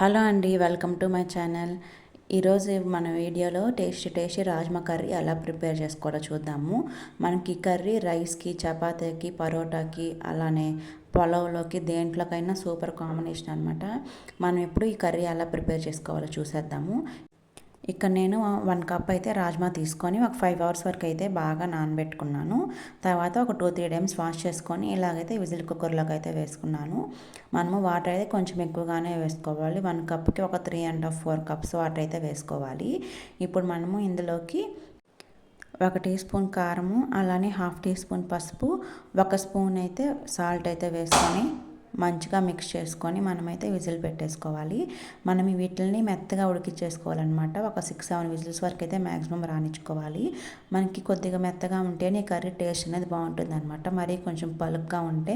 Hello అండి welcome to my channel. ఈరోజు మన వీడియోలో టేస్టీ టేస్టీ రాజ్మా కర్రీ ఎలా ప్రిపేర్ చేసుకోవాలో చూద్దాము. మనకి కర్రీ రైస్కి చపాతీకి పరోటాకి అలానే పొలంలోకి దేంట్లోకైనా సూపర్ కాంబినేషన్ అనమాట మనం ఎప్పుడు ఈ కర్రీ ఎలా ప్రిపేర్ చేసుకోవాలో చూసేద్దాము. ఇక్కడ నేను వన్ కప్ అయితే రాజ్మా తీసుకొని ఒక ఫైవ్ అవర్స్ వరకు అయితే బాగా నానబెట్టుకున్నాను. తర్వాత ఒక టూ త్రీ టైమ్స్ వాష్ చేసుకొని ఇలాగైతే విజిల్ కుక్కర్లోకి అయితే వేసుకున్నాను. మనము వాటర్ అయితే కొంచెం ఎక్కువగానే వేసుకోవాలి. వన్ కప్కి ఒక three and half four cups water అయితే వేసుకోవాలి. ఇప్పుడు మనము ఇందులోకి ఒక టీ స్పూన్ కారము అలానే హాఫ్ టీ స్పూన్ పసుపు ఒక స్పూన్ అయితే సాల్ట్ అయితే వేసుకొని మంచిగా మిక్స్ చేసుకొని మనమైతే విజిల్ పెట్టేసుకోవాలి. మనం వీటిని మెత్తగా ఉడికించేసుకోవాలన్నమాట ఒక సిక్స్ సెవెన్ విజిల్స్ వరకు అయితే మ్యాక్సిమం రాణించుకోవాలి మనకి కొద్దిగా మెత్తగా ఉంటేనే కర్రీ టేస్ట్ అనేది బాగుంటుంది అనమాట మరీ కొంచెం పలుగ్గా ఉంటే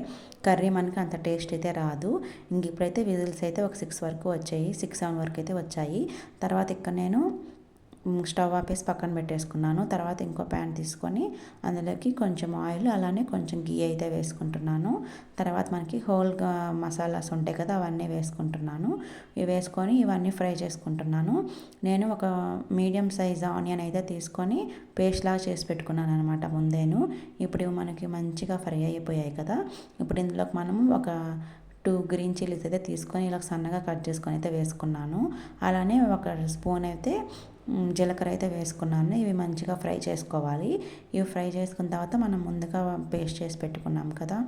కర్రీ మనకి అంత టేస్ట్ అయితే రాదు. ఇంక ఇప్పుడైతే విజిల్స్ అయితే ఒక సిక్స్ వరకు వచ్చాయి. సిక్స్ సెవెన్ వరకు అయితే వచ్చాయి. తర్వాత ఇక్కడ నేను స్టవ్ ఆపేసి పక్కన పెట్టేసుకున్నాను. తర్వాత ఇంకో ప్యాన్ తీసుకొని అందులోకి కొంచెం ఆయిల్ అలానే కొంచెం గీ అయితే వేసుకుంటున్నాను. తర్వాత మనకి హోల్గా మసాలాస్ ఉంటాయి కదా అవన్నీ వేసుకుంటున్నాను. ఇవి వేసుకొని ఇవన్నీ ఫ్రై చేసుకుంటున్నాను. నేను ఒక మీడియం సైజ్ ఆనియన్ అయితే తీసుకొని పేస్ట్ లాగా చేసి పెట్టుకున్నాను అనమాట ముందేను. ఇప్పుడు మనకి మంచిగా ఫ్రై అయిపోయాయి కదా. ఇప్పుడు ఇందులోకి మనము ఒక టూ గ్రీన్ చిల్లీస్ అయితే తీసుకొని ఇలా సన్నగా కట్ చేసుకొని అయితే వేసుకున్నాను. అలానే ఒక స్పూన్ అయితే జీలకర్ర అయితే వేసుకున్నాను. ఇవి మంచిగా ఫ్రై చేసుకోవాలి. ఇవి ఫ్రై చేసుకున్న తర్వాత మనం ముందుగా పేస్ట్ చేసి పెట్టుకున్నాం కదా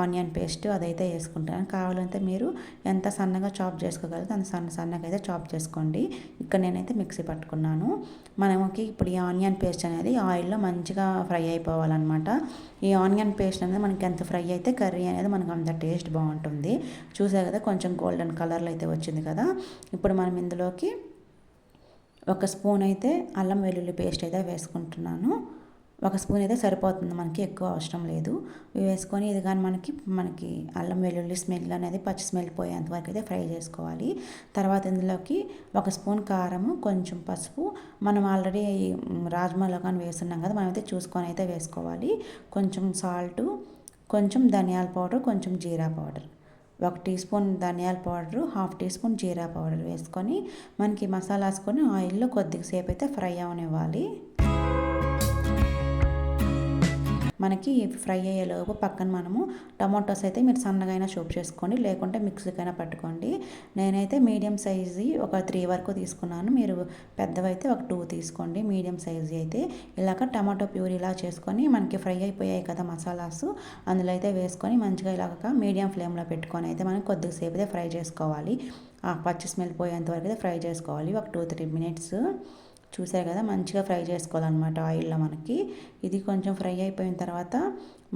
ఆనియన్ పేస్ట్ అదైతే వేసుకుంటాను. కావాలంటే మీరు ఎంత సన్నగా చాప్ చేసుకోగలిగితే అంత సన్న సన్నగా అయితే చాప్ చేసుకోండి. ఇక్కడ నేనైతే మిక్సీ పట్టుకున్నాను. మనకి ఇప్పుడు ఈ ఆనియన్ పేస్ట్ అనేది ఆయిల్లో మంచిగా ఫ్రై అయిపోవాలన్నమాట. ఈ ఆనియన్ పేస్ట్ అనేది మనకి ఎంత ఫ్రై అయితే కర్రీ అనేది మనకు అంత టేస్ట్ బాగుంటుంది. చూసే కదా కొంచెం గోల్డెన్ కలర్లో అయితే వచ్చింది కదా. ఇప్పుడు మనం ఇందులోకి ఒక స్పూన్ అయితే అల్లం వెల్లుల్లి పేస్ట్ అయితే వేసుకుంటున్నాను. ఒక స్పూన్ అయితే సరిపోతుంది మనకి ఎక్కువ అవసరం లేదు. ఇవి వేసుకొని ఇది కానీ మనకి మనకి అల్లం వెల్లుల్లి స్మెల్ అనేది పచ్చి స్మెల్ పోయేంత వరకు అయితే ఫ్రై చేసుకోవాలి. తర్వాత ఇందులోకి ఒక స్పూన్ కారము కొంచెం పసుపు. మనం ఆల్రెడీ రాజ్మాలో కానీ వేస్తున్నాం కదా మనం అయితే చూసుకొని అయితే వేసుకోవాలి. కొంచెం సాల్టు కొంచెం ధనియాల పౌడర్ కొంచెం జీరా పౌడర్. ఒక టీ స్పూన్ ధనియాల పౌడరు హాఫ్ టీ స్పూన్ జీరా పౌడర్ వేసుకొని మనకి మసాలాసుకొని ఆయిల్లో కొద్దిగా సేపు అయితే ఫ్రై అవనివ్వాలి. మనకి ఫ్రై అయ్యేలోపు పక్కన మనము టమాటోస్ అయితే మీరు సన్నగా అయినా చేసుకోండి లేకుంటే మిక్సీకైనా పట్టుకోండి. నేనైతే మీడియం సైజు ఒక త్రీ వరకు తీసుకున్నాను. మీరు పెద్దవైతే ఒక టూ తీసుకోండి. మీడియం సైజు అయితే ఇలాగ టమాటో ప్యూర్ ఇలా చేసుకొని మనకి ఫ్రై అయిపోయాయి కదా మసాలాస్ అందులో అయితే వేసుకొని మంచిగా ఇలాగ మీడియం ఫ్లేమ్లో పెట్టుకొని అయితే మనం కొద్దిసేపు అయితే ఫ్రై చేసుకోవాలి. పచ్చి స్మెల్ పోయేంత వరకు అయితే ఫ్రై చేసుకోవాలి. ఒక టూ త్రీ మినిట్స్. చూసారు కదా మంచిగా ఫ్రై చేసుకోవాలన్నమాట ఆయిల్లో మనకి. ఇది కొంచెం ఫ్రై అయిపోయిన తర్వాత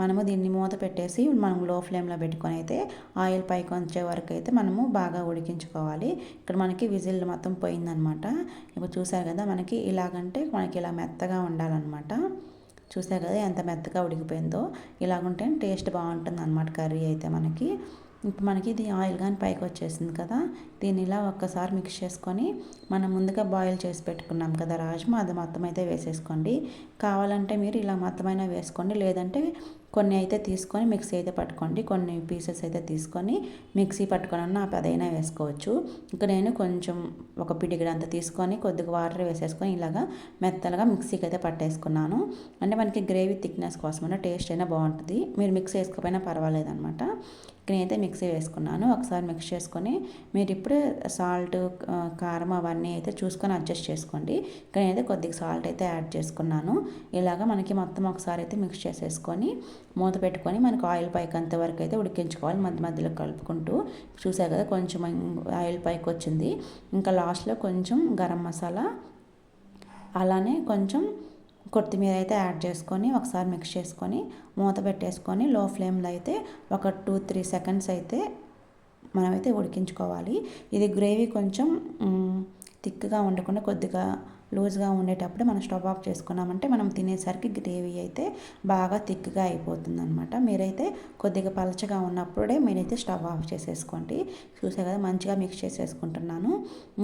మనము దీన్ని మూత పెట్టేసి మనం లో ఫ్లేమ్లో పెట్టుకొని అయితే ఆయిల్ పైకి వచ్చే వరకు అయితే మనము బాగా ఉడికించుకోవాలి. ఇక్కడ మనకి విజిల్ మొత్తం పోయిందనమాట ఇప్పుడు చూసారు కదా మనకి ఇలాగంటే మనకి ఇలా మెత్తగా ఉండాలన్నమాట. చూసారు కదా ఎంత మెత్తగా ఉడికిపోయిందో. ఇలాగుంటే టేస్ట్ బాగుంటుంది అనమాట కర్రీ అయితే మనకి. ఇప్పుడు మనకి ఇది ఆయిల్ కానీ పైకి వచ్చేసింది కదా దీన్ని ఇలా ఒక్కసారి మిక్స్ చేసుకొని మనం ముందుగా బాయిల్ చేసి పెట్టుకున్నాం కదా రాజ్మా అది మొత్తం అయితే వేసేసుకోండి. కావాలంటే మీరు ఇలా మొత్తమైనా వేసుకోండి లేదంటే కొన్ని అయితే తీసుకొని మిక్సీ అయితే పట్టుకోండి. కొన్ని పీసెస్ అయితే తీసుకొని మిక్సీ పట్టుకొని అదైనా వేసుకోవచ్చు. ఇక్కడ నేను కొంచెం ఒక పిడిగిడ అంతా తీసుకొని కొద్దిగా వాటర్ వేసేసుకొని ఇలాగా మెత్తలుగా మిక్సీకి అయితే పట్టేసుకున్నాను. అంటే మనకి గ్రేవీ థిక్నెస్ కోసం టేస్ట్ అయినా బాగుంటుంది. మీరు మిక్స్ వేసుకోకపోయినా పర్వాలేదు చికెన్ నేనైతే మిక్సీ వేసుకున్నాను. ఒకసారి మిక్స్ చేసుకొని మీరు ఇప్పుడే సాల్ట్ కారం అవన్నీ అయితే చూసుకొని అడ్జస్ట్ చేసుకోండి. ఇక్కడ నేనైతే కొద్దిగా సాల్ట్ అయితే యాడ్ చేసుకున్నాను. ఇలాగ మనకి మొత్తం ఒకసారి అయితే మిక్స్ చేసేసుకొని మూత పెట్టుకొని మనకు ఆయిల్ పైకి అంతవరకు అయితే ఉడికించుకోవాలి. మధ్య మధ్యలో కలుపుకుంటూ చూసా కదా కొంచెం ఆయిల్ పైకి వచ్చింది ఇంకా లాస్ట్లో కొంచెం గరం మసాలా అలానే కొంచెం కొత్తిమీర అయితే యాడ్ చేసుకొని ఒకసారి మిక్స్ చేసుకొని మూత పెట్టేసుకొని లో ఫ్లేమ్లో అయితే ఒక టూ త్రీ సెకండ్స్ అయితే మనమైతే ఉడికించుకోవాలి. ఇది గ్రేవీ కొంచెం థిక్గా ఉండకుండా కొద్దిగా లూజ్గా ఉండేటప్పుడు మనం స్టవ్ ఆఫ్ చేసుకున్నామంటే మనం తినేసరికి గ్రేవీ అయితే బాగా థిక్గా అయిపోతుంది అనమాట మీరైతే కొద్దిగా పలచగా ఉన్నప్పుడే మీరైతే స్టవ్ ఆఫ్ చేసేసుకోండి. చూసే కదా మంచిగా మిక్స్ చేసేసుకుంటున్నాను.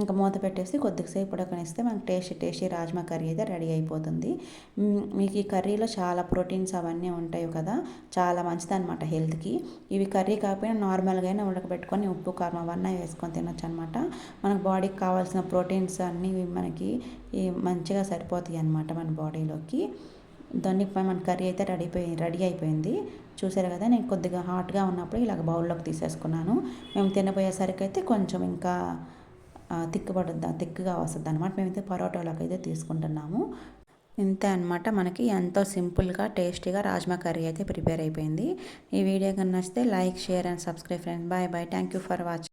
ఇంకా మూత పెట్టేసి కొద్దిసేపు ఉడకనిస్తే మనకి టేస్టీ టేస్టీ రాజ్మా కర్రీ అయితే రెడీ అయిపోతుంది. మీకు ఈ కర్రీలో చాలా ప్రోటీన్స్ అవన్నీ ఉంటాయి కదా చాలా మంచిది అనమాట హెల్త్కి. ఇవి కర్రీ కాకపోయినా నార్మల్గానే ఉడకబెట్టుకొని ఉప్పు కారం అవన్నీ వేసుకొని తినొచ్చు అనమాట మనకు బాడీకి కావాల్సిన ప్రోటీన్స్ అన్నీ మనకి మంచిగా సరిపోతాయి అన్నమాట మన బాడీలోకి. దాన్ని మన కర్రీ అయితే రెడీ రెడీ అయిపోయింది. చూసారు కదా నేను కొద్దిగా హాట్గా ఉన్నప్పుడు ఇలాగ బౌల్లోకి తీసేసుకున్నాను. మేము తినబోయేసరికి అయితే కొంచెం ఇంకా తిక్కుపడుద్దా తిక్కుగా వస్తుంది అనమాట మేమైతే పరోటాలోకి అయితే తీసుకుంటున్నాము. ఇంతే అనమాట మనకి ఎంతో సింపుల్గా టేస్టీగా రాజ్మా కర్రీ అయితే ప్రిపేర్ అయిపోయింది. ఈ వీడియో కన్నా నచ్చితే like share and subscribe friends. Bye bye. Thank you for watching